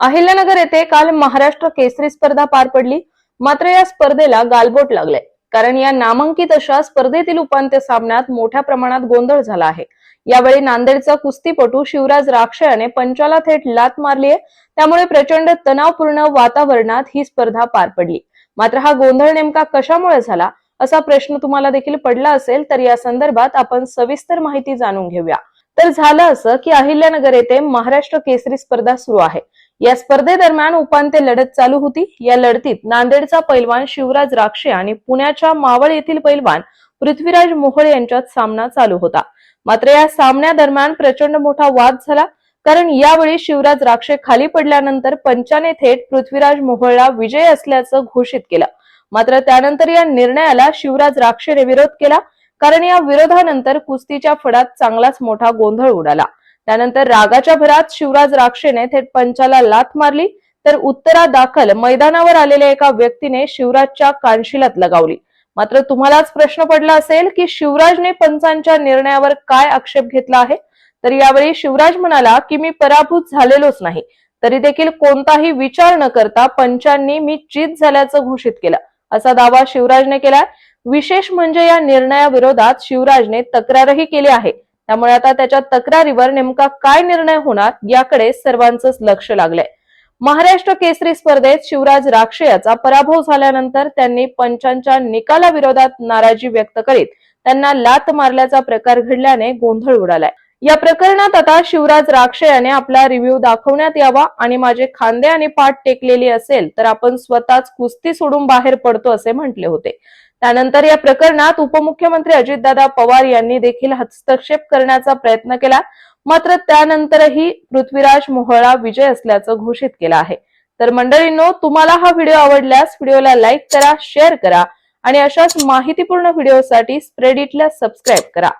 अहिल्यानगर येथे काल महाराष्ट्र केसरी स्पर्धा पार पडली. मात्र या स्पर्धेला गालबोट लागले. कारण या नामांकित अशा स्पर्धेतील उपांत्य सामन्यात मोठ्या प्रमाणात गोंधळ झाला आहे. यावेळी नांदेडचा कुस्तीपटू शिवराज राक्षयाने पंचाला थेट लात मारली आहे त्यामुळे प्रचंड तणावपूर्ण वातावरणात ही स्पर्धा पार पडली. मात्र हा गोंधळ नेमका कशामुळे झाला असा प्रश्न तुम्हाला देखील पडला असेल तर या संदर्भात आपण सविस्तर माहिती जाणून घेऊया. तर झालं असं की अहिल्यानगर येथे महाराष्ट्र केसरी स्पर्धा सुरू आहे. या स्पर्धेदरम्यान उपांत्य लढत चालू होती. या लढतीत नांदेडचा पैलवान शिवराज राक्षे आणि पुण्याच्या मावळ येथील पैलवान पृथ्वीराज मोहोळ यांच्यात सामना चालू होता. मात्र या सामन्यादरम्यान प्रचंड मोठा वाद झाला. कारण यावेळी शिवराज राक्षे खाली पडल्यानंतर पंचाने थेट पृथ्वीराज मोहोळला विजय असल्याचं घोषित केलं. मात्र त्यानंतर या निर्णयाला शिवराज राक्षेने विरोध केला. कारण या विरोधानंतर कुस्तीच्या फडात चांगलाच मोठा गोंधळ उडाला. त्यानंतर रागाच्या भरात शिवराज राक्षेने थेट पंचाला लाथ मारली तर उत्तरा दाखल मैदानावर आलेल्या एका व्यक्तीने शिवराजच्या कानशिलात लगावली. मात्र तुम्हालाच प्रश्न पडला असेल की शिवराजने पंचांच्या निर्णयावर काय आक्षेप घेतला आहे? तर यावेळी शिवराज म्हणाला की मी पराभूत झालेलोच नाही तरी देखील कोणताही विचार न करता पंचांनी मी चित झाल्याचं घोषित केलं असा दावा शिवराजने केलाय. विशेष म्हणजे या निर्णयाविरोधात शिवराजने तक्रारही केली आहे. त्यामुळे आता त्याच्या तक्रारीवर नेमका काय निर्णय होणार याकडे सर्वांचंच लक्ष लागलंय. महाराष्ट्र केसरी स्पर्धेत शिवराज राक्षे याचा पराभव झाल्यानंतर त्यांनी पंचांच्या निकालाविरोधात नाराजी व्यक्त करीत त्यांना लात मारल्याचा प्रकार घडल्याने गोंधळ उडालाय. या प्रकरणात आता शिवराज राक्षे याने आपला रिव्ह्यू दाखवण्यात यावा आणि माझे खांदे आणि पाठ टेकलेली असेल तर आपण स्वतःच कुस्ती सोडून बाहेर पडतो असे म्हटले होते. त्यानंतर या प्रकरणात उपमुख्यमंत्री अजितदादा पवार यांनी देखील हस्तक्षेप करण्याचा प्रयत्न केला. मात्र त्यानंतरही पृथ्वीराज मोहळा विजय असल्याचं घोषित केलं आहे. तर मंडळींनो तुम्हाला हा व्हिडिओ आवडल्यास व्हिडिओला लाईक करा शेअर करा आणि अशाच माहितीपूर्ण व्हिडिओसाठी स्प्रेडिटला सबस्क्राईब करा.